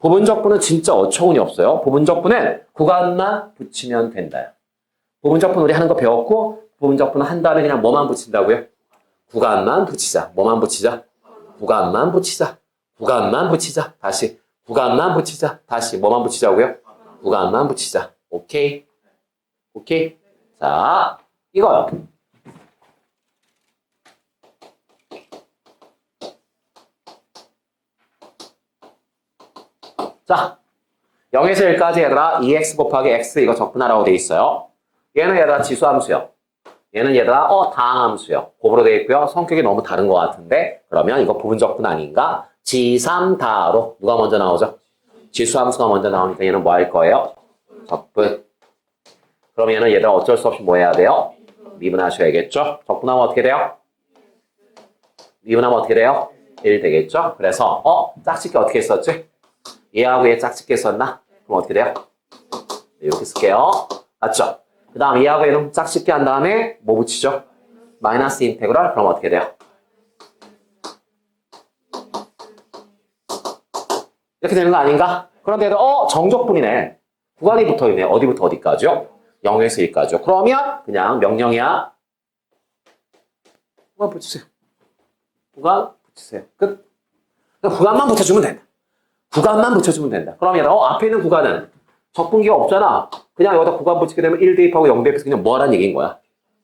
부분적분은 진짜 어처구니 없어요. 부분적분은 구간만 붙이면 된다. 부분적분 우리 하는 거 배웠고 부분적분은 한 다음에 그냥 뭐만 붙인다고요? 구간만 붙이자. 뭐만 붙이자? 구간만 붙이자. 구간만 붙이자. 다시 구간만 붙이자. 다시 뭐만 붙이자고요? 구간만 붙이자. 오케이? 오케이? 자, 이거요. 자, 0에서 1까지 얘들아 2x 곱하기 x 이거 적분하라고 돼 있어요. 얘는 얘들아 지수함수요. 얘는 얘들아 어 다항함수요. 곱으로 돼 있고요. 성격이 너무 다른 것 같은데 그러면 이거 부분적분 아닌가? 지삼다로 누가 먼저 나오죠? 지수함수가 먼저 나오니까 얘는 뭐 할 거예요? 적분. 그럼 얘는 얘들아 어쩔 수 없이 뭐 해야 돼요? 미분하셔야겠죠? 적분하면 어떻게 돼요? 미분하면 어떻게 돼요? 1 되겠죠? 그래서 어? 짝짓기 어떻게 했었지? 얘하고 얘 짝짓기 했었나? 그럼 어떻게 돼요? 네, 이렇게 쓸게요. 맞죠? 그 다음 얘하고 얘는 짝짓기 한 다음에 뭐 붙이죠? 마이너스 인테그랄 그럼 어떻게 돼요? 이렇게 되는 거 아닌가? 그런데도 어 정적분이네. 구간이 붙어있네. 어디부터 어디까지요? 0에서 1까지요. 그러면 그냥 명령이야. 구간 붙이세요. 구간 붙이세요. 끝. 그냥 구간만 붙여주면 된다. 구간만 붙여주면 된다. 그러면 어 앞에 있는 구간은 적분기가 없잖아. 그냥 여기다 구간 붙이게 되면 1 대입하고 0 대입해서 그냥 뭐하란 얘기인 거야.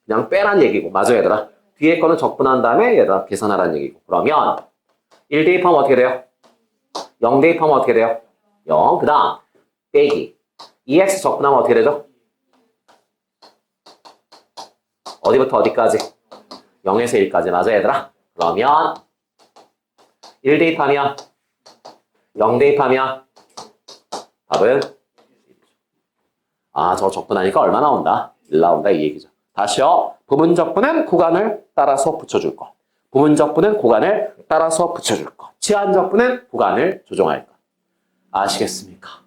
그냥 빼란 얘기고. 맞아 얘들아. 뒤에 거는 적분한 다음에 얘들아 계산하란 얘기고. 그러면 1 대입하면 어떻게 돼요? 0 대입하면 어떻게 돼요? 0. 그 다음 빼기. 2x 적분하면 어떻게 되죠? 어디부터 어디까지? 0에서 1까지. 맞아 얘들아? 그러면 1 대입하면 0 대입하면 답은 아, 저 적분하니까 얼마 나온다? 1 나온다 이 얘기죠. 다시요. 부분 적분은 구간을 따라서 붙여줄 거. 부분 적분은 구간을 따라서 붙여줄 거. 치환 적분은 구간을 조정할 거. 아시겠습니까?